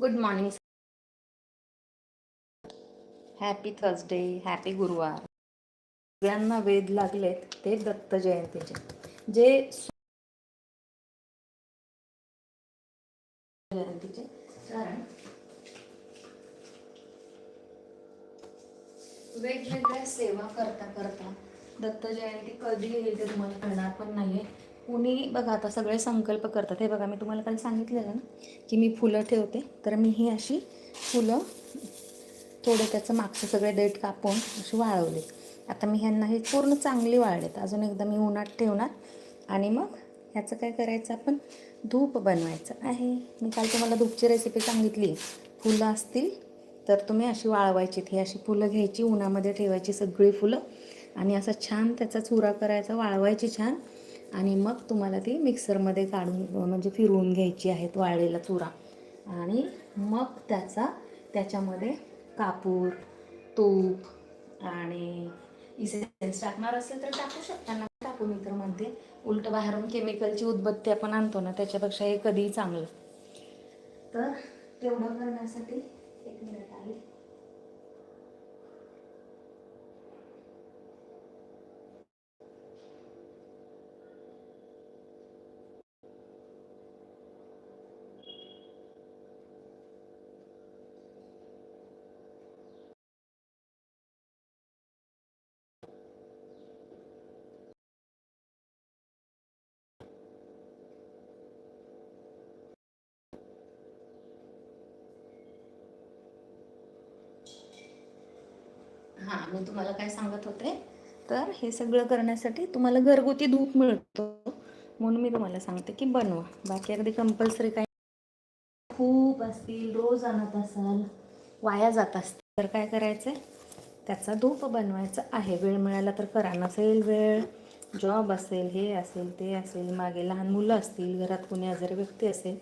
Good morning happy Thursday happy गुरुवार सगळ्यांना वेध लागलेत ते दत्त जयंतीचे. जे जयंतीचे. कारण वेगवेगळ्या सेवा करता करता दत्त जयंती कधी येईल ते तुम्हाला कळणार पण नाहीये. कुणी बघा आता सगळे संकल्प करतात. हे बघा मी तुम्हाला काल सांगितलेलं ना की मी फुलं ठेवते. तर मी ही अशी फुलं थोडे त्याचं मागचं सगळे देठ कापून अशी वाळवले. आता मी ह्यांना हे पूर्ण चांगली वाळलेत. अजून एकदा मी उन्हात ठेवणार. आणि मग ह्याचं काय करायचं? आपण धूप बनवायचं आहे. मी काल तुम्हाला धूपची रेसिपी सांगितली. फुलं असतील तर तुम्ही अशी वाळवायची ही अशी फुलं घ्यायची उन्हामध्ये ठेवायची सगळी फुलं. आणि असा छान त्याचा चुरा करायचा वाळवायची छान. आणि मग तुम्हाला ती मिक्सरमध्ये काढून म्हणजे फिरवून घ्यायची आहेत वाळलेला चुरा. आणि मग त्याचा त्याच्यामध्ये कापूर तूप आणि इसेन्स टाकणार असेल तर टाकू शकता. ना टाकू मी तर म्हणते उलट बाहेरून केमिकलची उदबत्ती आपण आणतो ना त्याच्यापेक्षा हे कधीही चांगलं. तर तेवढं करण्यासाठी एक मिनिट आली हां मी तुम्हाला काय सांगत होते तर हे सगळं करण्यासाठी तुम्हाला घरगुती धूप मिळतो. म्हणून मी तुम्हाला सांगते की बनवा. बाकी अगदी कंपल्सरी काय खूप असतील रोज आणत असाल वाया जात असतील. तर काय करायचं आहे त्याचा धूप बनवायचा आहे. वेळ मिळाला तर करा. नसेल वेळ जॉब असेल हे असेल ते असेल मागे लहान मुलं असतील घरात कोणी आजारी व्यक्ती असेल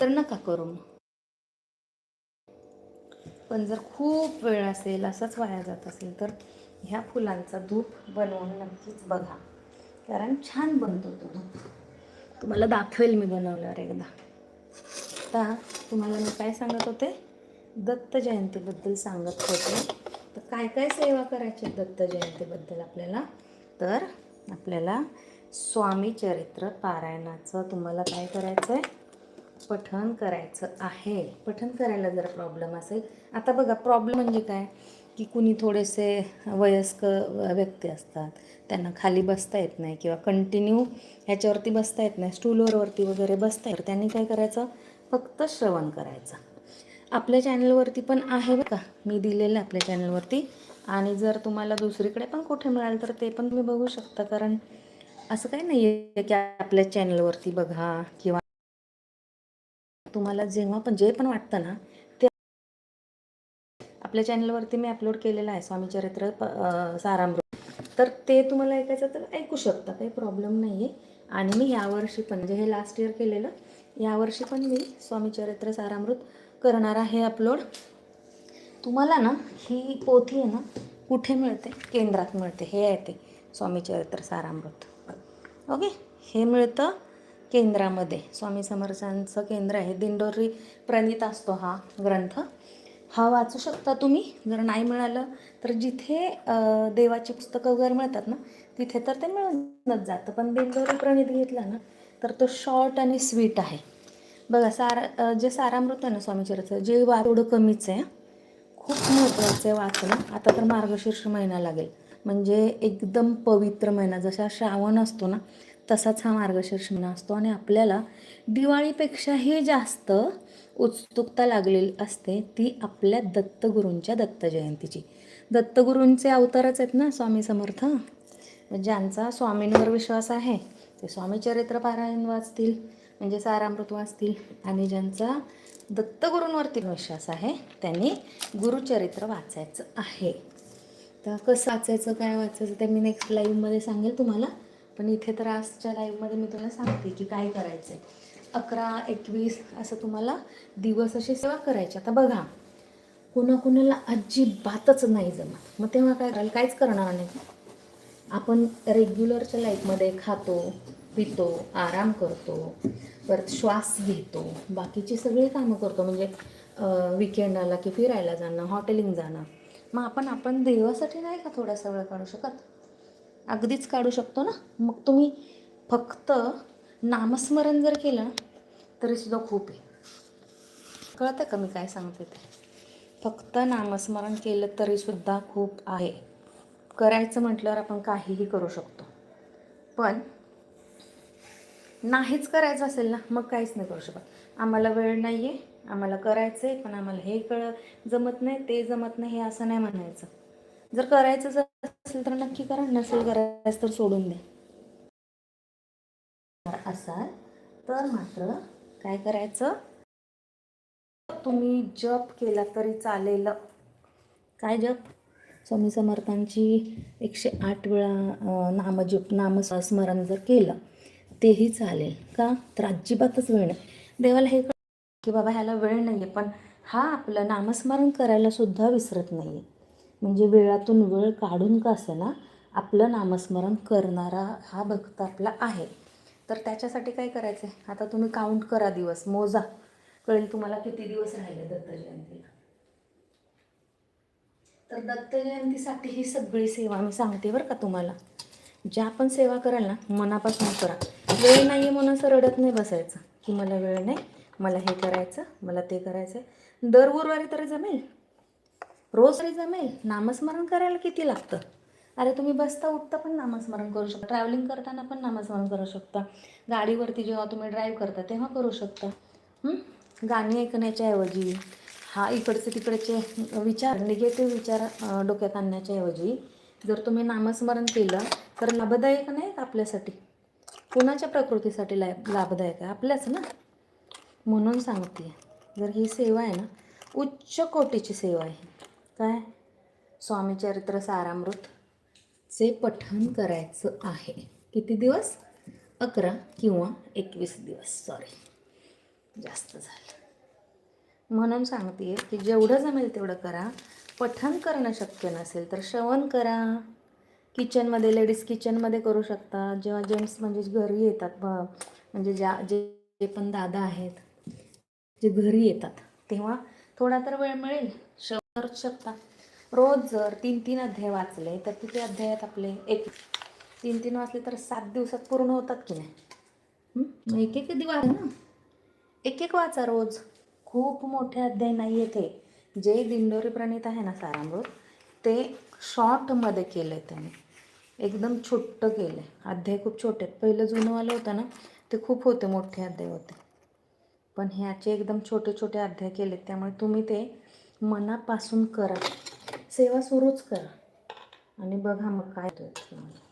तर नका करू मग. पण जर खूप वेळ असेल असंच वाया जात असेल तर ह्या फुलांचा धूप बनवून नक्कीच बघा. कारण छान बनतो तो धूप. तुम्हाला दाखवेल मी बनवल्यावर एकदा. आता तुम्हाला मी काय सांगत होते? दत्त जयंतीबद्दल सांगत होते. तर काय काय सेवा करायची दत्त जयंतीबद्दल आपल्याला? तर आपल्याला स्वामी चरित्र पारायणाचं तुम्हाला काय करायचं आहे पठण करायचं आहे. पठण करायला जर प्रॉब्लेम असेल. आता बघा प्रॉब्लेम म्हणजे काय? की कुणी थोडेसे वयस्क व्यक्ती असतात. त्यांना खाली बसता येत नाही किंवा कंटिन्यू ह्याच्यावरती बसता येत नाही. स्टूलवरवरती वगैरे बसता येत त्यांनी काय करायचं? फक्त श्रवण करायचं. आपल्या चॅनलवरती पण आहे का? मी दिलेलं आपल्या चॅनलवरती आणि जर तुम्हाला दुसरीकडे पण कुठे मिळाल तर ते पण तुम्ही बघू शकता. कारण असं काही नाही आहे की आपल्या चॅनलवरती बघा किंवा तुम्हाला जेव्हा पण जे पण वाटतं ना ते आपल्या चॅनलवरती मी अपलोड केलेलं आहे स्वामी चरित्र सारामृत. तर ते तुम्हाला ऐकायचं तर ऐकू शकता काही प्रॉब्लेम नाही आहे आणि मी यावर्षी पण म्हणजे हे लास्ट इयर केलेलं यावर्षी पण मी स्वामी चरित्र सारामृत करणार आहे अपलोड तुम्हाला ना ही पोथी आहे ना कुठे मिळते? केंद्रात मिळते. हे आहे ते स्वामी चरित्र सारामृत. ओके? हे मिळतं केंद्रामध्ये. स्वामी समर्थांचं केंद्र आहे. दिंडोरी प्रणित असतो हा ग्रंथ. हा वाचू शकता तुम्ही. जर नाही मिळालं तर जिथे देवाची पुस्तकं वगैरे मिळतात ना तिथे तर ते मिळूनच जातं. पण दिंडोरी प्रणित घेतला ना तर तो शॉर्ट आणि स्वीट आहे. बघा सारा जे सारामृत आहे ना स्वामीचरित्र जे वा थोडं कमीच आहे खूप महत्त्वाचं आहे वाचणं आता तर मार्गशीर्ष महिना लागेल. म्हणजे एकदम पवित्र महिना. जसा श्रावण असतो ना तसाच हा मार्गशीर्ष महिना असतो आणि आपल्याला दिवाळीपेक्षाही जास्त उत्सुकता लागलेली असते ती आपल्या दत्तगुरूंच्या दत्त जयंतीची दत्तगुरूंचे अवतारच आहेत ना स्वामी समर्थ? ज्यांचा स्वामींवर विश्वास आहे ते स्वामी चरित्र पारायण वाचतील म्हणजे सारामृत वाचतील आणि ज्यांचा दत्तगुरूंवरती विश्वास आहे त्यांनी गुरुचरित्र वाचायचं आहे. तर कसं वाचायचं काय वाचायचं ते मी नेक्स्ट लाईव्हमध्ये सांगेल तुम्हाला. पण इथे तर आजच्या लाईव्हमध्ये मी तुला सांगते की काय करायचं आहे अकरा एकवीस असं तुम्हाला दिवस अशी सेवा करायची. आता बघा कुणाकुणाला अजिबातच नाही जमत. मग तेव्हा काय करायला काहीच करणार नाही. आपण रेग्युलरच्या लाईफमध्ये खातो पितो आराम करतो परत श्वास घेतो बाकीची सगळी कामं करतो. म्हणजे विकेंडला की फिरायला जाणं हॉटेलिंग जाणं. मग आपण आपण देवासाठी नाही का थोडासा वेळ काढू शकत? अगदीच काढू शकतो ना? मग तुम्ही फक्त नामस्मरण जर केलं ना तरीसुद्धा खूप आहे. कळतं का मी काय सांगते ते? फक्त नामस्मरण केलं तरीसुद्धा खूप आहे. करायचं म्हटल्यावर आपण काहीही करू शकतो. पण नाहीच करायचं असेल ना मग काहीच नाही करू शकत. आम्हाला वेळ नाही आहे आम्हाला करायचं आहे पण आम्हाला हे कळ जमत नाही ते जमत नाही हे असं नाही म्हणायचं. जर करायचं जर असेल तर नक्की करा नसेल करायचं तर सोडून द्या. असाल तर मात्र काय करायचं? तुम्ही जप केला तरी चालेल. काय जप? स्वामी समर्थांची एकशे आठ वेळा नामजप नामस्मरण जर केलं तेही चालेल का? तर अजिबातच वेळ नाही. देवाला हे कळ की बाबा ह्याला वेळ नाही आहे पण हा आपलं नामस्मरण करायला सुद्धा विसरत नाही आहे म्हणजे वेळातून वेळ काढून का ना आपलं नामस्मरण करणारा हा भक्त आपला आहे. तर त्याच्यासाठी काय करायचं आहे आता तुम्ही काउंट करा दिवस मोजा. कळेल तुम्हाला किती दिवस राहिले दत्त जयंतीला. तर दत्त जयंतीसाठी ही सगळी सेवा मी सांगते बरं का तुम्हाला. ज्या पण सेवा कराल ना मनापासून करा. वेळ नाही म्हणून असं रडत नाही बसायचं की मला वेळ नाही मला हे करायचं मला ते करायचं आहे दर गुरुवारी तरी जमेल? रोज तरी जमेल नामस्मरण करायला किती लागतं? अरे तुम्ही बसता उठता पण नामस्मरण करू शकता. ट्रॅव्हलिंग करताना पण नामस्मरण करू शकता. गाडीवरती जेव्हा तुम्ही ड्राईव्ह करता तेव्हा करू शकता. गाणी ऐकण्याच्या ऐवजी हा इकडचे तिकडचे विचार निगेटिव्ह विचार डोक्यात आणण्याच्या ऐवजी जर तुम्ही नामस्मरण केलं तर लाभदायक नाही आपल्यासाठी? कुणाच्या प्रकृतीसाठी ला लाभदायक आहे? आपल्याच ना? म्हणून सांगते जर ही सेवा आहे ना उच्च कोटीची सेवा आहे. काय? स्वामी चरित्र सारामृत. चे पठण करायचं आहे. किती दिवस? अकरा किंवा एकवीस दिवस. सॉरी जास्त झालं. म्हणून सांगते की जेवढं जमेल तेवढं करा. पठण करणं शक्य नसेल तर श्रवण करा. किचनमध्ये लेडीज किचनमध्ये करू शकता. जेव्हा जेंट्स म्हणजे घरी येतात ब- म्हणजे ज्या जे जे पण दादा आहेत जे घरी येतात तेव्हा थोडा तर वेळ मिळेल. श करू शकता. रोज जर तीन तीन अध्याय वाचले तर किती अध्याय आहेत आपले? एक तीन तीन वाचले तर सात दिवसात पूर्ण होतात की नाही? एक एक दिवस ना? एक एक वाचा रोज. खूप मोठे अध्याय नाही येते जे दिंडोरी प्रणित आहे ना सारामृत ते शॉर्टमध्ये केलं आहे त्याने. एकदम छोटं केलं आहे अध्याय खूप छोटे आहेत. पहिलं आलं होतं ना ते खूप होते मोठे अध्याय होते. पण ह्याचे एकदम छोटे छोटे अध्याय केलेत. त्यामुळे तुम्ही ते मनापासून करा. सेवा सुरूच करा. आणि बघा मग काय होतं तुम्हाला.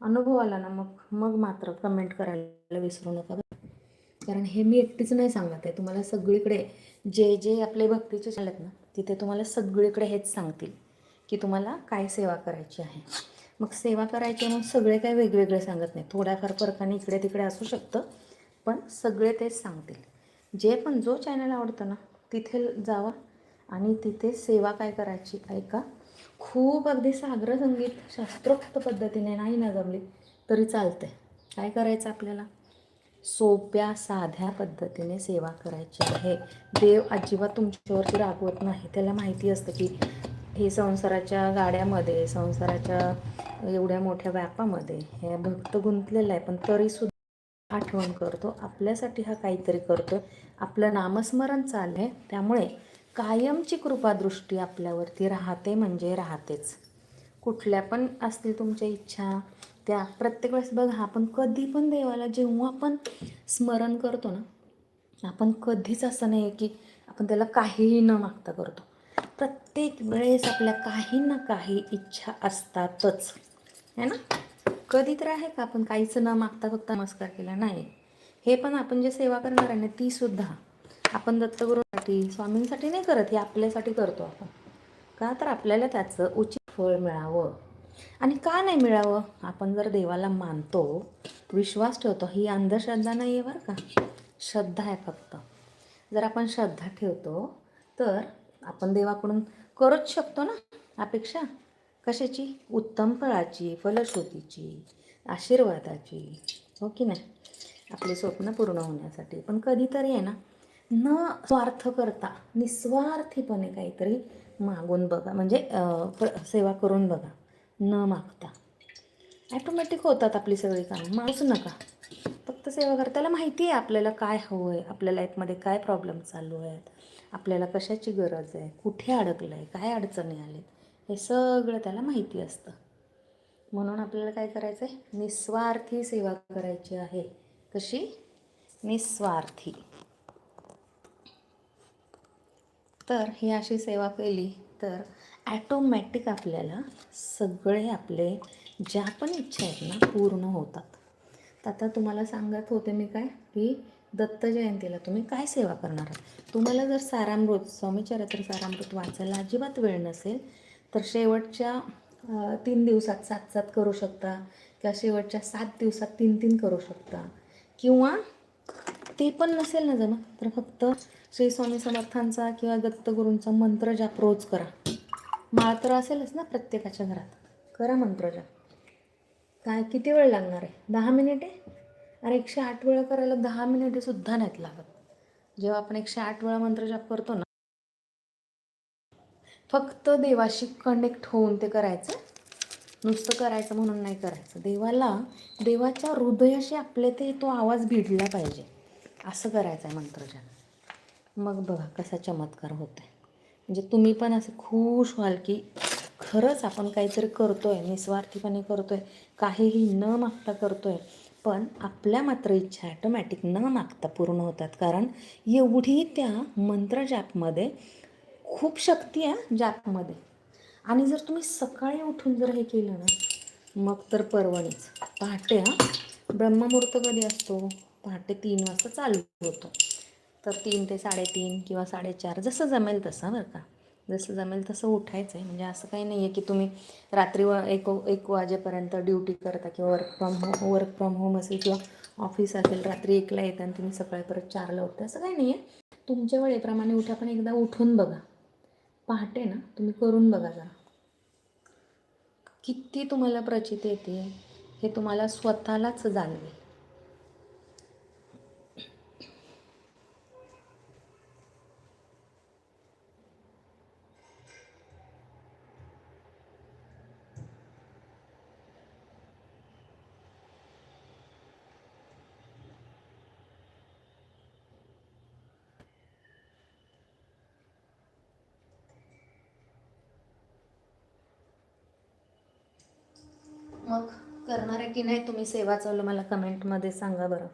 अनुभव आला ना मग मग मात्र कमेंट करायला विसरू नका कारण हे मी एकटीच नाही सांगत आहे. तुम्हाला सगळीकडे जे जे आपले भक्तीचे चालत ना तिथे तुम्हाला सगळीकडे हेच सांगतील की तुम्हाला काय सेवा करायची आहे. मग सेवा करायची मग सगळे काय वेगवेगळे सांगत नाही थोड्याफार फरकाने इकडे तिकडे असू शकतं पण सगळे तेच सांगतील. जे पण जो चॅनल आवडतं ना तिथे जावा. आणि तिथे सेवा काय करायची ऐका. खूप अगदी सागर संगीत शास्त्रोक्त पद्धतीने नाही ना जमली तरी चालते काय करायचं आपल्याला? सोप्या साध्या पद्धतीने सेवा करायची आहे. देव अजिबात तुमच्यावरती रागवत नाही. त्याला माहिती असतं की हे संसाराच्या गाड्यामध्ये संसाराच्या एवढ्या मोठ्या व्यापामध्ये हे भक्त गुंतलेलं आहे. पण तरीसुद्धा आठवण करतो. आपल्यासाठी हा काहीतरी करतो आपलं नामस्मरण चाललं आहे त्यामुळे कायमची कृपादृष्टी आपल्यावरती राहते म्हणजे राहतेच. कुठल्या पण असतील तुमच्या इच्छा त्या प्रत्येक वेळेस बघा आपण कधी पण देवाला जेव्हा आपण स्मरण करतो ना आपण कधीच असं नाही की आपण त्याला काहीही न मागता करतो. प्रत्येक वेळेस आपल्या काही ना काही इच्छा असतातच. है ना? कधी तर आहे का आपण काहीच न मागता फक्त नमस्कार केला? नाही. हे पण आपण जे सेवा करणार आहे ना तीसुद्धा आपण दत्तगुरू दत्तगुरूसाठी स्वामींसाठी नाही करत हे आपल्यासाठी करतो आपण. का तर आपल्याला त्याचं उचित फळ मिळावं. आणि का नाही मिळावं? आपण जर देवाला मानतो विश्वास ठेवतो ही अंधश्रद्धा नाही आहे बरं का. श्रद्धा आहे फक्त. जर आपण श्रद्धा ठेवतो तर आपण देवाकडून करूच शकतो ना अपेक्षा? कशाची? उत्तम फळाची फलश्रुतीची आशीर्वादाची. हो की नाही? आपले स्वप्न पूर्ण होण्यासाठी. पण कधीतरी आहे ना न स्वार्थ करता निस्वार्थीपणे काहीतरी मागून बघा. म्हणजे सेवा करून बघा. न मागता. ॲटोमॅटिक होतात आपली सगळी कामं. मागूच नका. फक्त सेवा करा. त्याला माहिती आहे आपल्याला काय हवं आहे. आपल्या लाईफमध्ये काय प्रॉब्लेम चालू आहेत. आपल्याला कशाची गरज आहे? कुठे अडकलं आहे काय अडचणी आलेत? हे सगळं त्याला माहिती असतं. म्हणून आपल्याला काय करायचं आहे निस्वार्थी सेवा करायची आहे. कशी? निस्वार्थी. तर ही अशी सेवा केली तर ॲटोमॅटिक आपल्याला सगळे आपले ज्या पण इच्छा आहेत ना पूर्ण होतात. तर आता तुम्हाला सांगत होते मी काय की दत्त जयंतीला तुम्ही काय सेवा करणार आहात? तुम्हाला जर सारामृत स्वामीचरित्र सारामृत वाचायला अजिबात वेळ नसेल तर शेवटच्या तीन दिवसात सात सात करू शकता किंवा शेवटच्या सात दिवसात तीन तीन करू शकता. किंवा ते पण नसेल ना जमा तर फक्त श्री स्वामी समर्थांचा किंवा दत्तगुरूंचा मंत्र जाप रोज करा. माळ तर असेलच ना प्रत्येकाच्या घरात. करा मंत्र जाप काय किती वेळ लागणार आहे? दहा मिनिटे? अरे एकशे आठ वेळा करायला दहा मिनिटे सुद्धा नाहीत लागत. जेव्हा आपण एकशे आठ वेळा मंत्र जाप करतो ना फक्त देवाशी कनेक्ट होऊन ते करायचं. नुसतं करायचं म्हणून नाही करायचं. देवाला देवाच्या हृदयाशी आपले ते तो आवाज भिडला पाहिजे. असं करायचं आहे मंत्रजाप मग बघा कसा चमत्कार होतो आहे म्हणजे तुम्ही पण असं खुश व्हाल की खरंच आपण काहीतरी करतो आहे निस्वार्थीपणे करतो आहे काहीही न मागता करतो आहे पण आपल्या मात्र इच्छा ॲटोमॅटिक न मागता पूर्ण होतात. कारण एवढी त्या मंत्रजापमध्ये खूप शक्ती आहे जापमध्ये. आणि जर तुम्ही सकाळी उठून जर हे केलं ना मग तर परवणीच. पहाटे हा ब्रह्ममुहूर्त कधी असतो? पहाटे तीन वाजता चालू होतो. तर तीन ते साडेतीन किंवा साडेचार जसं जमेल तसं बरं का. जसं जमेल तसं उठायचं आहे म्हणजे असं काही नाही आहे की तुम्ही रात्री व एक एक वाजेपर्यंत ड्युटी करता किंवा work from home work from home असेल किंवा ऑफिस असेल रात्री एकला येतं आणि तुम्ही सकाळी परत चारला उठता असं काही नाही आहे तुमच्या वेळेप्रमाणे उठा पण एकदा उठून बघा. पहाटे ना तुम्ही करून बघा जरा. किती तुम्हाला प्रचिती येते हे तुम्हाला स्वतःलाच जाणवेल. मग करणार आहे की नाही? तुम्ही सेवा चालू मला कमेंटमध्ये सांगा बरं.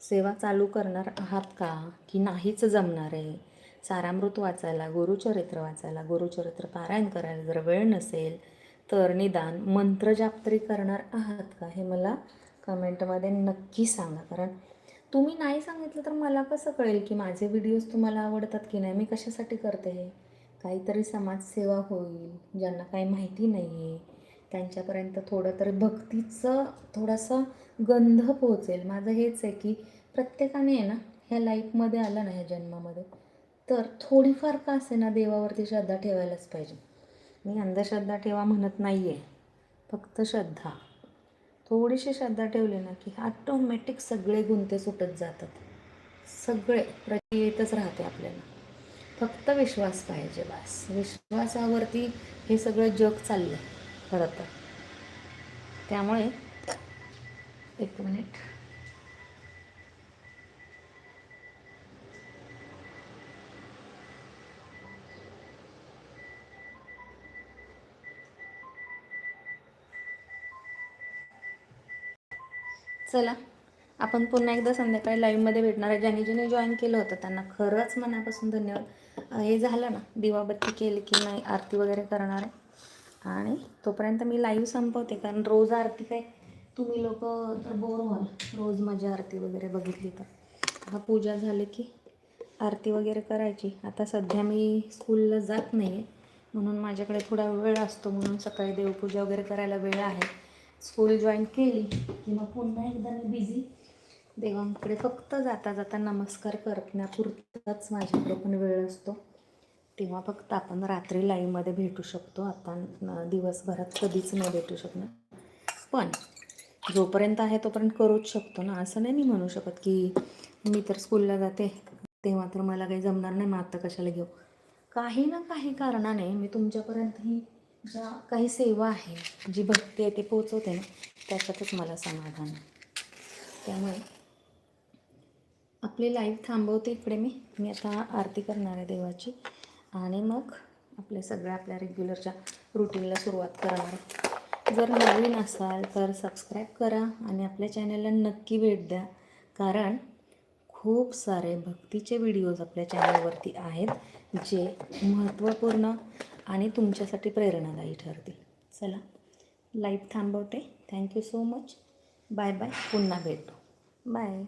सेवा चालू करणार आहात का? की नाहीच जमणार आहे? सारामृत वाचायला गुरुचरित्र वाचायला गुरुचरित्र पारायण करायला जर वेळ नसेल तर निदान मंत्रजाप तरी करणार आहात का? हे मला कमेंटमध्ये नक्की सांगा. कारण तुम्ही नाही सांगितलं तर मला कसं कळेल की माझे व्हिडिओज तुम्हाला आवडतात की नाही? मी कशासाठी करते हे? काहीतरी समाजसेवा होईल ज्यांना काही माहिती नाही आहे त्यांच्यापर्यंत थोडं तर भक्तीचं थोडासा गंध पोहोचेल. माझं हेच आहे की प्रत्येकाने आहे ना ह्या लाईफमध्ये आलं ना ह्या जन्मामध्ये तर थोडीफार का असे ना देवावरती श्रद्धा ठेवायलाच पाहिजे. मी अंधश्रद्धा ठेवा म्हणत नाही आहे फक्त श्रद्धा. थोडीशी श्रद्धा ठेवली ना की ऑटोमॅटिक सगळे गुंते सुटत जातात. सगळे प्रति येतच राहते आपल्याला. फक्त विश्वास पाहिजे बस. विश्वासावरती हे सगळं जग चाललं खरं तर. त्यामुळे एक मिनिट. चला आपण पुन्हा एकदा संध्याकाळी लाईव्हमध्ये भेटणार आहे. ज्यांनी ज्यांनी जॉईन केलं होतं त्यांना खरंच मनापासून धन्यवाद. हे झालं ना दिवाबत्ती केली की नाही आरती वगैरे करणार आहे. आणि तोपर्यंत मी लाईव्ह संपवते कारण रोज आरती काय तुम्ही लोक तर बोर व्हाल. रोज माझी आरती वगैरे बघितली तर. हा पूजा झाली की आरती वगैरे करायची. आता सध्या मी स्कूलला जात नाही आहे म्हणून माझ्याकडे थोडा वेळ असतो. म्हणून सकाळी देवपूजा वगैरे करायला वेळ आहे. स्कूल जॉईन केली की मग पुन्हा एकदा मी बिझी देवांकडे फक्त जाता जाता नमस्कार करण्यापुरताच माझ्याकडे पण वेळ असतो. तेव्हा फक्त आपण रात्री लाईव्हमध्ये भेटू शकतो. आता दिवसभरात कधीच नाही भेटू शकणार. पण जोपर्यंत आहे तोपर्यंत करूच शकतो ना. असं नाही मी म्हणू शकत की मी तर स्कूलला जाते तेव्हा तर मला काही जमणार नाही मग आत्ता कशाला घेऊ? काही ना काही कारणाने मी तुमच्यापर्यंत ही ज्या काही सेवा आहे जी भक्ती आहे ते पोचवते ना त्याच्यातच मला समाधान आहे. त्यामुळे आपली लाईव्ह थांबवते इकडे मी. मी आता आरती करणार आहे देवाची. आणि मग आपले सगळ्या आपल्या रेग्युलरच्या रुटीनला सुरुवात करणार. जर नवीन असाल तर सबस्क्राईब करा आणि आपल्या चॅनलला नक्की भेट द्या. कारण खूप सारे भक्तीचे व्हिडिओज आपल्या चॅनलवरती आहेत जे महत्त्वपूर्ण आणि तुमच्यासाठी प्रेरणादायी ठरतील. चला लाईव्ह थांबवते. Thank you so much bye bye पुन्हा भेटू. बाय